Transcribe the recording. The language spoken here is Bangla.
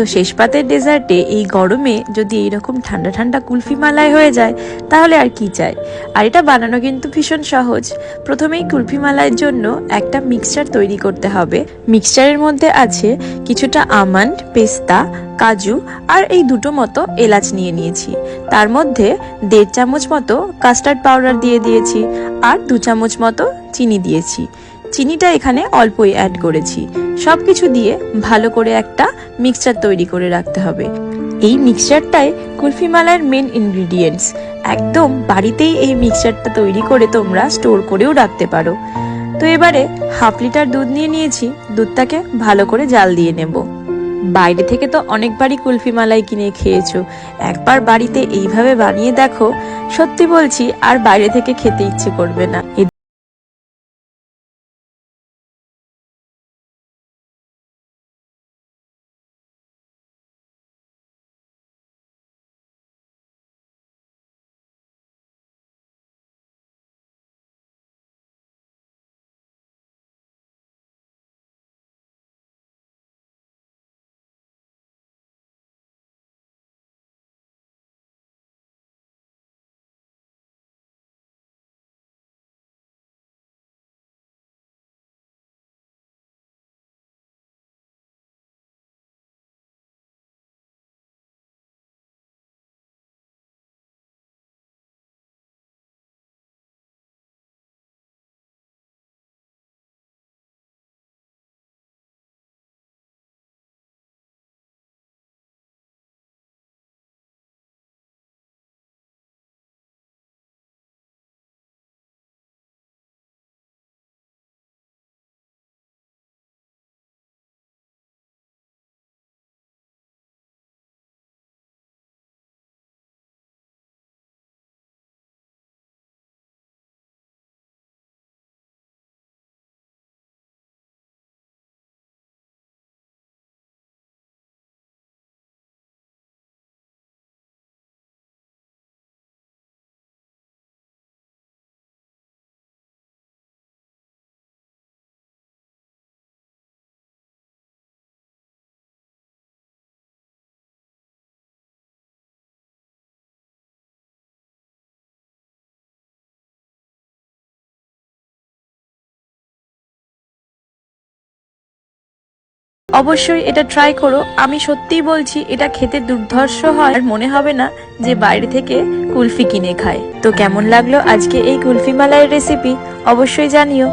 তো শেষ পাতের ডেজার্টে এই গরমে যদি এইরকম ঠান্ডা ঠান্ডা কুলফি মালাই হয়ে যায়, তাহলে আর কি চাই? আর এটা বানানো কিন্তু ভীষণ সহজ। প্রথমেই কুলফি মালাইয়ের জন্য একটা মিক্সচার তৈরি করতে হবে। মিক্সচারের মধ্যে আছে কিছুটা আমন্ড পেস্তা, কাজু আর এই দুটো মতো এলাচ নিয়ে নিয়েছি। তার মধ্যে দেড় চামচ মতো কাস্টার্ড পাউডার দিয়ে দিয়েছি আর দু চামচ মতো চিনি দিয়েছি। চিনিটা এখানে অল্পই অ্যাড করেছি। সব কিছু দিয়ে ভালো করে একটা মিক্সচার তৈরি করে রাখতে হবে। এই মিক্সচারটাই কুলফি মালাইয়ের মেন ইনগ্রিডিয়েন্টস একদম বাড়িতেই এই মিক্সচারটা তৈরি করে তোমরা স্টোর করেও রাখতে পারো। তো এবারে হাফ লিটার দুধ নিয়ে নিয়েছি। দুধটাকে ভালো করে জাল দিয়ে নেব। বাইরে থেকে তো অনেকবারই কুলফি মালাই কিনে খেয়েছো। একবার বাড়িতে এইভাবে বানিয়ে দেখো। সত্যি বলছি, আর বাইরে থেকে খেতে ইচ্ছে করবে না। অবশ্যই এটা ট্রাই করো। আমি সত্যিই বলছি, এটা খেতে দুর্ধর্ষ হয় আর মনে হবে না যে বাইরে থেকে কুলফি কিনে খায়। তো কেমন লাগল আজকে এই কুলফি মালাইয়ের রেসিপি অবশ্যই জানিও।